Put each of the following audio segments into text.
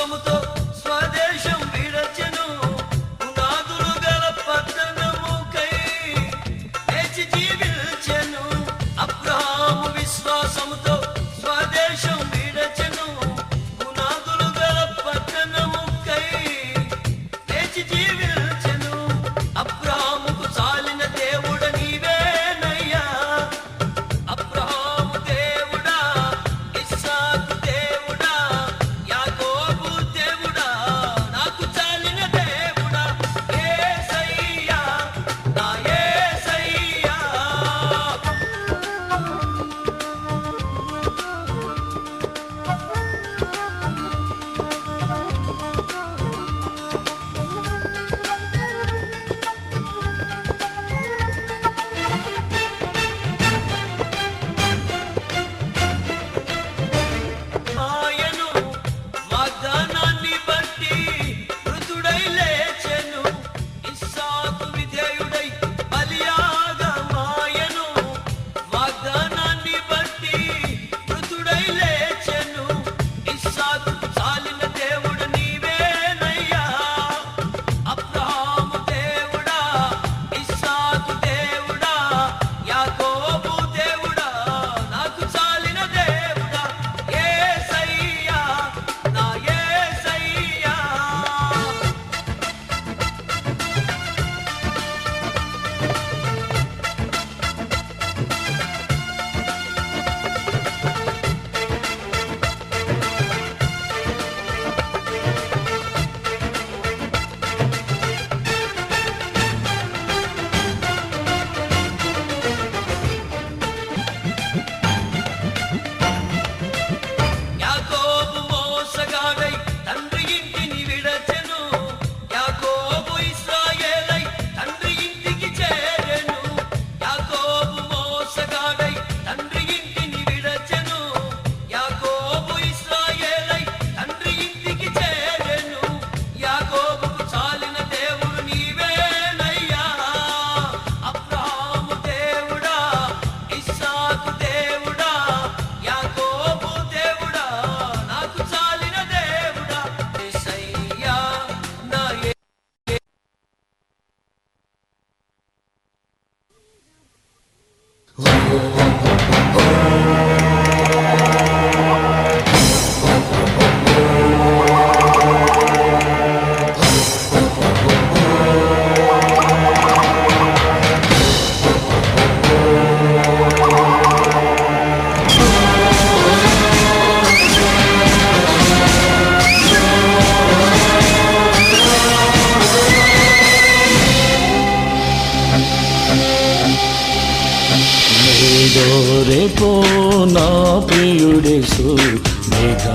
somos todos.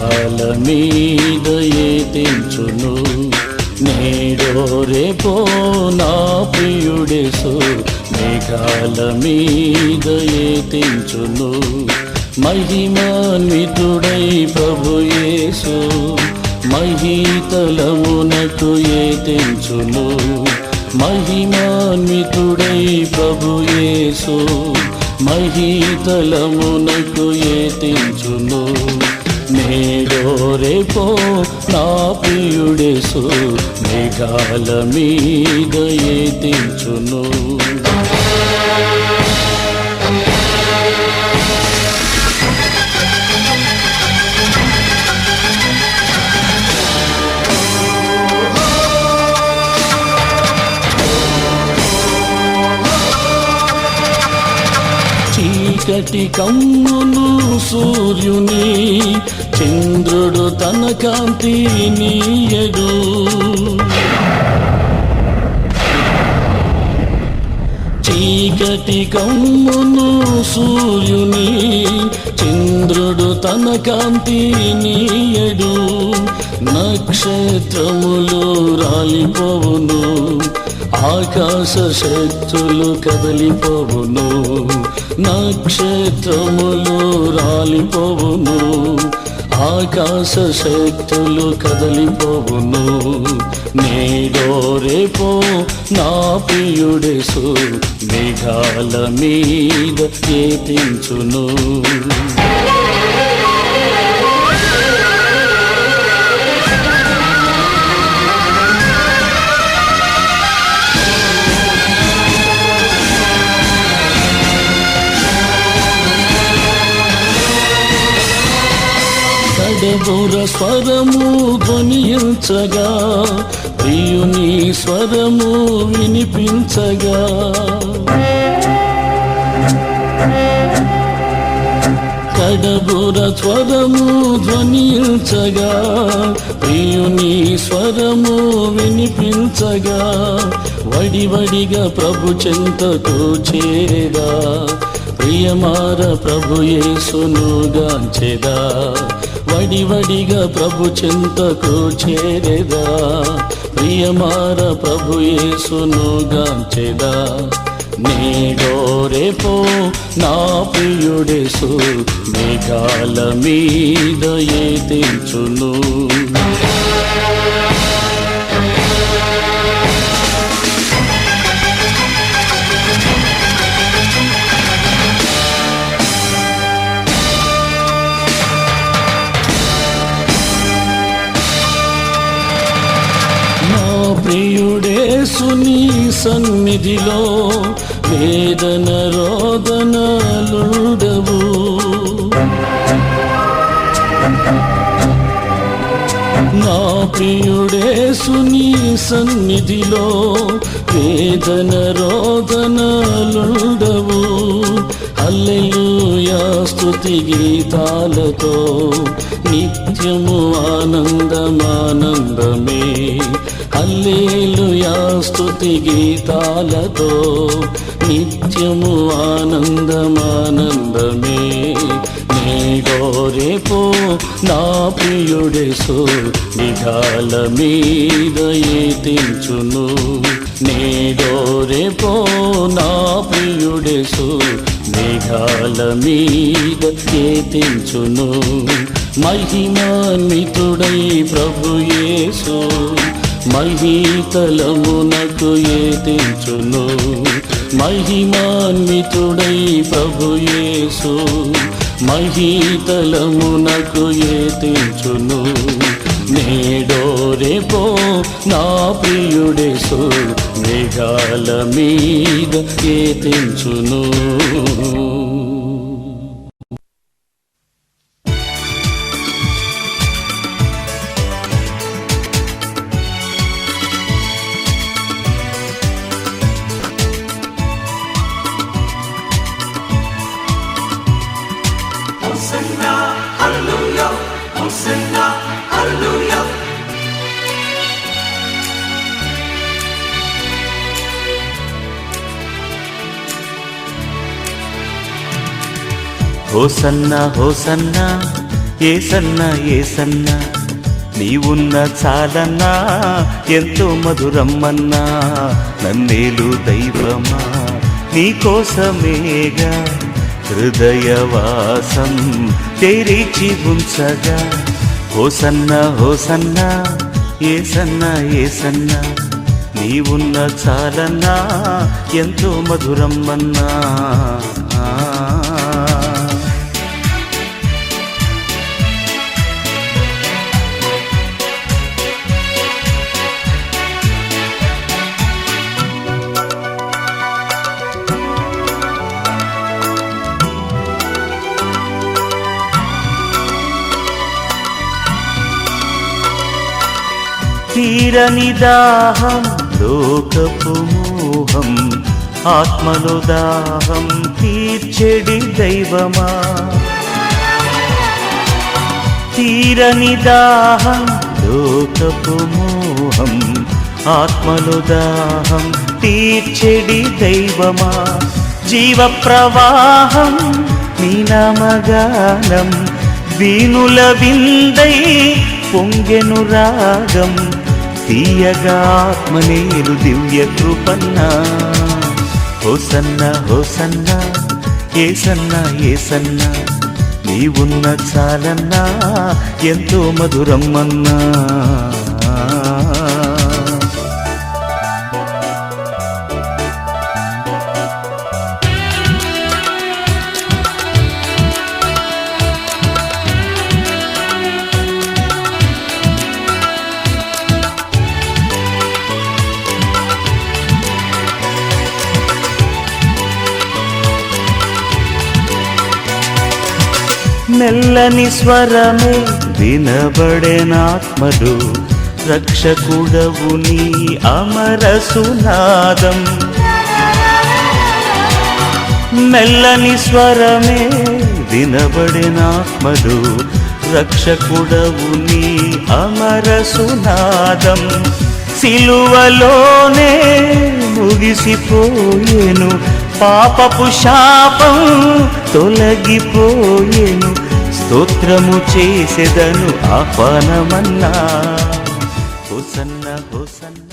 మేఘాల మీద ఏతించును. నేడో రేపో నా ప్రియుడేసు. మేఘాల మీద ఏతించును. మహిమాన్వితుడై ప్రభుయేసు మహీతలమునకు ఏతించును. మహిమాన్వితుడై ప్రభుయేసు మహీతలమునకు ఏతించును. నేడో రేపో నా ప్రియుడేసు మేఘాల మీద ఏతించును. చీకటి కమ్మును సూర్యుని చంద్రుడు తన కాంతి నీయడు చీకటి కమ్మును సూర్యుని చంద్రుడు తన కాంతి నీయడు నక్షత్రములు రాలిపోవును ఆకాశ శక్తులు కదలిపోవును. నక్షత్రములు రాలిపోవును ఆకాశ శక్తులు కదలిపోవును. నేడో రేపో నా ప్రియుడేసు మేఘాల మీద ఏతించును. కడబుర స్వరము ధ్వనించగా ప్రియుని స్వరము వినిపించగా. కడబుర స్వరము ధ్వనించగా ప్రియుని స్వరము వినిపించగా. వడివడిగా ప్రభు చెంతకు చేరేదా ప్రియమార ప్రభు యేసును గాంచెదా వడివడిగా ప్రభు చింతకు చేరేదా? ప్రియమార ప్రభు యేసును గాంచెదా? నేడో రేపో నా ప్రియుడేసు మేఘాల మీద ఏ తెంచును ప్రియుడేసుని సన్నిధిలో వేదన రోదనలుండవు. నా ప్రియుడేసుని సన్నిధిలో వేదన రోదనలుండవు. అల్లెలుయా స్తుతి గీతాలతో నిత్యము ఆనందమానందమే. హల్లెలూయా స్తుతి గీతాలతో నిత్యము ఆనందమానందమే. నేడో రేపో నా ప్రియుడేసు నిఘాల మీద ఏ తెంచును నా ప్రియుడేసు మేఘాల మీద ఏ మహిమాన్వితుడై ప్రభుయేసు మహీతలమునకు ఏతించును. మహిమాన్వితుడై ప్రభుయేసు మహీతలమునకు ఏ నేడో రేపో నా ప్రియుడేసు. మేఘాల మీద ఏతించును. ఏ తెంచును హోసన్న హోసన్న ఏసన్న ఏసన్న నీవున్న చాలన్నా ఎంతో మధురమ్మన్నా నన్నేలు దైవమా నీకోసమేగా హృదయవాసం తెరిచి ఉంచగా హోసన్న హోసన్న ఏసన్న ఏసన్న నీవున్న చాలన్నా ఎంతో మధురమ్మన్నా తీరని దాహం లోకపు మోహం ఆత్మను దాహం తీర్చెడి దైవమా? తీరని దాహం లోకపు మోహం ఆత్మను దాహం తీర్చెడి దైవమా? జీవ ప్రవాహం నీ నామగానం వీణుల విందై పొంగెను రాగం తీయగా ఆత్మనేలు దివ్య కృపన్నా. హోసన్న హోసన్న ఏసన్న ఏసన్న నీవున్న చాలన్నా ఎంతో మధురమ్మన్నా మెల్లని స్వరమే వినబడెనాత్మలు. రక్షకుడవు నీ అమరసునాదం. మెల్లని స్వరమే వినబడినాత్మలు. రక్షకుడవు నీ అమరసునాదం. సిలువలోనే ముగిసిపోయేను. పాపపు శాపం తొలగిపోయేను. స్తోత్రము చేసెదను ఆహ్వానమన్నా. Hosanna hosanna.